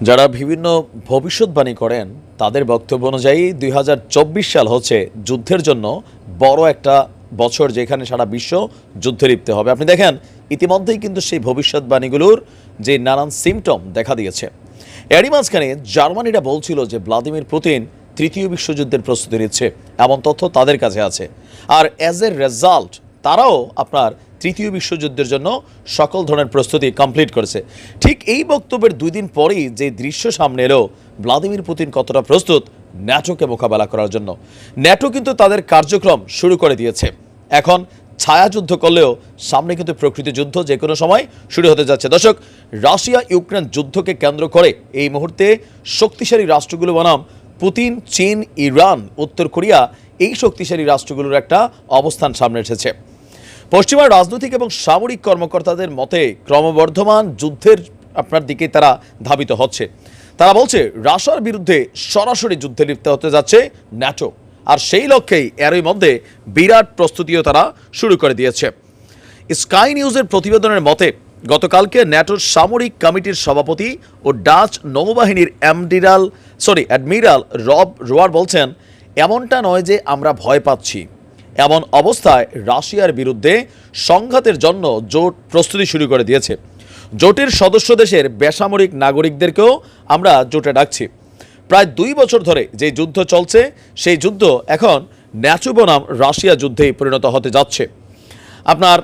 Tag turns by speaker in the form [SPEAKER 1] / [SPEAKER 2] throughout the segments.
[SPEAKER 1] যারা বিভিন্ন ভবিষ্যৎবাণী করেন, তাদের বক্তব্য অনুযায়ী দুই হাজার চব্বিশ সাল হচ্ছে যুদ্ধের জন্য বড় একটা বছর যেখানে সারা বিশ্ব যুদ্ধে লিপ্তে হবে। আপনি দেখেন, ইতিমধ্যেই কিন্তু সেই ভবিষ্যৎবাণীগুলোর যে নানান সিমটম দেখা দিয়েছে। এরই মাঝখানে জার্মানিরা বলছিল যে ভ্লাদিমির পুতিন তৃতীয় বিশ্বযুদ্ধের প্রস্তুতি নিচ্ছে, এমন তথ্য তাদের কাছে আছে। আর অ্যাজ এ রেজাল্ট তারাও আপনার তৃতীয় বিশ্বযুদ্ধের জন্য সকল ধরনের প্রস্তুতি কমপ্লিট করেছে। ঠিক এই বক্তব্যের দুই দিন পরেই যে দৃশ্য সামনে এলো, ভ্লাদিমির পুতিন কতটা প্রস্তুত ন্যাটোকে মোকাবেলা করার জন্য। ন্যাটো কিন্তু তাদের কার্যক্রম শুরু করে দিয়েছে। এখন ছায়াযুদ্ধ করলেও সামনে কিন্তু প্রকৃতি যুদ্ধ যে কোনো সময় শুরু হতে যাচ্ছে। দর্শক, রাশিয়া ইউক্রেন যুদ্ধকে কেন্দ্র করে এই মুহূর্তে শক্তিশালী রাষ্ট্রগুলো বনাম পুতিন, চীন, ইরান, উত্তর কোরিয়া এই শক্তিশালী রাষ্ট্রগুলোর একটা অবস্থান সামনে এসেছে। পশ্চিমার রাজনৈতিক এবং সামরিক কর্মকর্তাদের মতে ক্রমবর্ধমান যুদ্ধের আপনার দিকে তারা ধাবিত হচ্ছে। তারা বলছে, রাশিয়ার বিরুদ্ধে সরাসরি যুদ্ধে লিপ্ত হতে যাচ্ছে ন্যাটো। আর সেই লক্ষ্যেই এরই মধ্যে বিরাট প্রস্তুতিও তারা শুরু করে দিয়েছে। স্কাই নিউজের প্রতিবেদনের মতে, গতকালকে ন্যাটোর সামরিক কমিটির সভাপতি ও ডাচ নৌবাহিনীর অ্যামডিরাল সরি, অ্যাডমিরাল রব রোয়ার বলছেন, এমনটা নয় যে আমরা ভয় পাচ্ছি। এমন অবস্থায় রাশিয়ার বিরুদ্ধে সংঘাতের জন্য জোট প্রস্তুতি শুরু করে দিয়েছে। জোটের সদস্য দেশের বেসামরিক নাগরিকদেরকেও আমরা জোটে ডাকছি। প্রায় দুই বছর ধরে যে যুদ্ধ চলছে, সেই যুদ্ধ এখন ন্যাচু বনাম রাশিয়া যুদ্ধেই পরিণত হতে যাচ্ছে। আপনার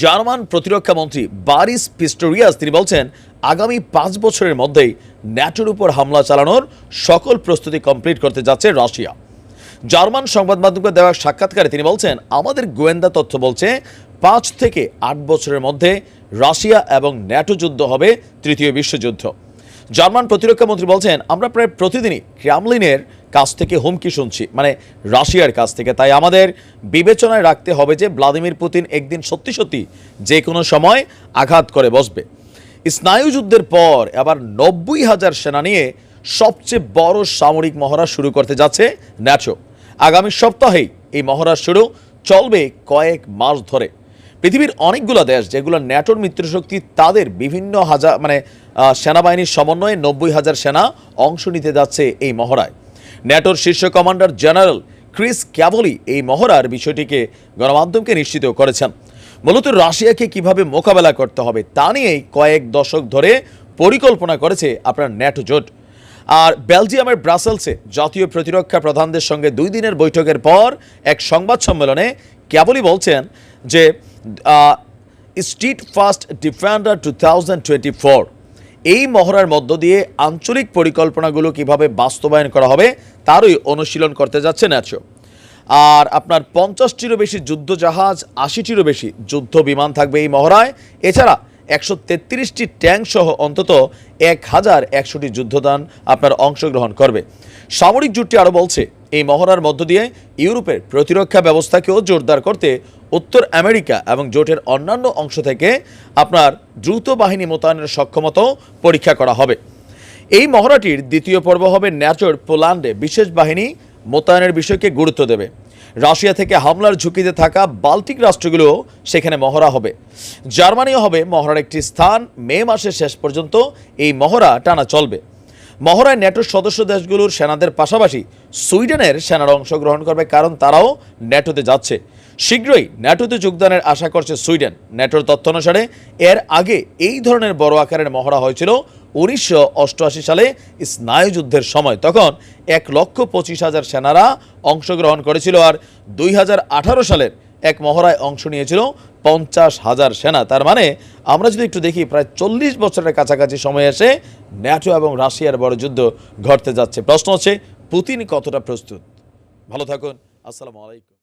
[SPEAKER 1] জার্মান প্রতিরক্ষা মন্ত্রী বারিস পিস্টোরিয়াস, তিনি বলছেন, আগামী পাঁচ বছরের মধ্যেই ন্যাটোর উপর হামলা চালানোর সকল প্রস্তুতি কমপ্লিট করতে যাচ্ছে রাশিয়া। জার্মান সংবাদ মাধ্যমকে দেওয়া সাক্ষাৎকারে তিনি বলছেন, আমাদের গোয়েন্দা তথ্য বলছে, পাঁচ থেকে আট বছরের মধ্যে রাশিয়া এবং ন্যাটো যুদ্ধ হবে তৃতীয় বিশ্বযুদ্ধ। জার্মান প্রতিরক্ষা মন্ত্রী বলছেন, আমরা প্রায় প্রতিদিনই ক্রামলিনের কাছ থেকে হুমকি শুনছি মানে রাশিয়ার কাছ থেকে। তাই আমাদের বিবেচনায় রাখতে হবে যে ভ্লাদিমির পুতিন একদিন সত্যি সত্যি যে কোনো সময় আঘাত করে বসবে। স্নায়ুযুদ্ধের পর আবার নব্বই হাজার সেনা নিয়ে সবচেয়ে বড় সামরিক মহড়া শুরু করতে যাচ্ছে ন্যাটো। আগামী সপ্তাহেই এই মহড়া শুরু চলবে কয়েক মাস ধরে। পৃথিবীর অনেকগুলো দেশ যেগুলো ন্যাটোর মিত্রশক্তি, তাদের বিভিন্ন হাজার মানে সেনাবাহিনীর সমন্বয়ে নব্বই হাজার সেনা অংশ নিতে যাচ্ছে এই মহড়ায়। ন্যাটোর শীর্ষ কমান্ডার জেনারেল ক্রিস ক্যাভলি এই মহড়ার বিষয়টিকে গণমাধ্যমকে নিশ্চিত করেছেন। মূলত রাশিয়াকে কীভাবে মোকাবেলা করতে হবে তা নিয়েই কয়েক দশক ধরে পরিকল্পনা করেছে আপনার ন্যাটো জোট। আর বেলজিয়ামের ব্রাসেলসে জাতীয় প্রতিরক্ষা প্রধানদের সঙ্গে দুই দিনের বৈঠকের পর এক সংবাদ সম্মেলনে ক্যাবলি বলছেন যে স্ট্রিট ফার্স্ট ডিফেন্ডার টু এই মহড়ার মধ্য দিয়ে আঞ্চলিক পরিকল্পনাগুলো কীভাবে বাস্তবায়ন করা হবে তারই অনুশীলন করতে যাচ্ছে ন্যাচো আর আপনার পঞ্চাশটিরও বেশি যুদ্ধ জাহাজ আশিটিরও বেশি যুদ্ধ বিমান থাকবে এই মহড়ায়। এছাড়া একশো তেত্রিশটি ট্যাঙ্ক সহ অন্তত এক হাজার একশোটি যুদ্ধদান আপনার অংশগ্রহণ করবে। সামরিক জোটটি আরও বলছে, এই মহড়ার মধ্য দিয়ে ইউরোপের প্রতিরক্ষা ব্যবস্থাকেও জোরদার করতে উত্তর আমেরিকা এবং জোটের অন্যান্য অংশ থেকে আপনার দ্রুত বাহিনী মোতায়েনের সক্ষমতাও পরীক্ষা করা হবে। এই মহড়াটির দ্বিতীয় পর্ব হবে ন্যাটোর পোল্যান্ডে বিশেষ বাহিনী মোতায়েনের বিষয়কে গুরুত্ব দেবে। রাশিয়া থেকে হামলার ঝুঁকিতে থাকা বাল্টিক রাষ্ট্রগুলো সেখানে মহড়া হবে। জার্মানিও হবে মহড়ার একটি স্থান। মে মাসের শেষ পর্যন্ত এই মহড়া টানা চলবে। মহড়ায় ন্যাটোর সদস্য দেশগুলোর সেনাদের পাশাপাশি সুইডেনের সেনারা অংশগ্রহণ করবে, কারণ তারাও ন্যাটোতে যাচ্ছে। শীঘ্রই ন্যাটোতে যোগদানের আশা করছে সুইডেন। ন্যাটোর তথ্য অনুসারে এর আগে এই ধরনের বড় আকারের মহড়া হয়েছিল উনিশশো অষ্টআশি সালে স্নায়ুযুদ্ধের সময়। তখন এক লক্ষ পঁচিশ হাজার সেনারা অংশগ্রহণ করেছিল আর দুই হাজার আঠারো সালের এক মহড়ায় অংশ নিয়েছিল পঞ্চাশ হাজার সেনা। তার মানে আমরা যদি একটু দেখি, প্রায় চল্লিশ বছরের কাছাকাছি সময় এসে ন্যাটো এবং রাশিয়ার বড় যুদ্ধ ঘটতে যাচ্ছে। প্রশ্ন হচ্ছে, পুতিন কতটা প্রস্তুত? ভালো থাকুন, আসসালামু আলাইকুম।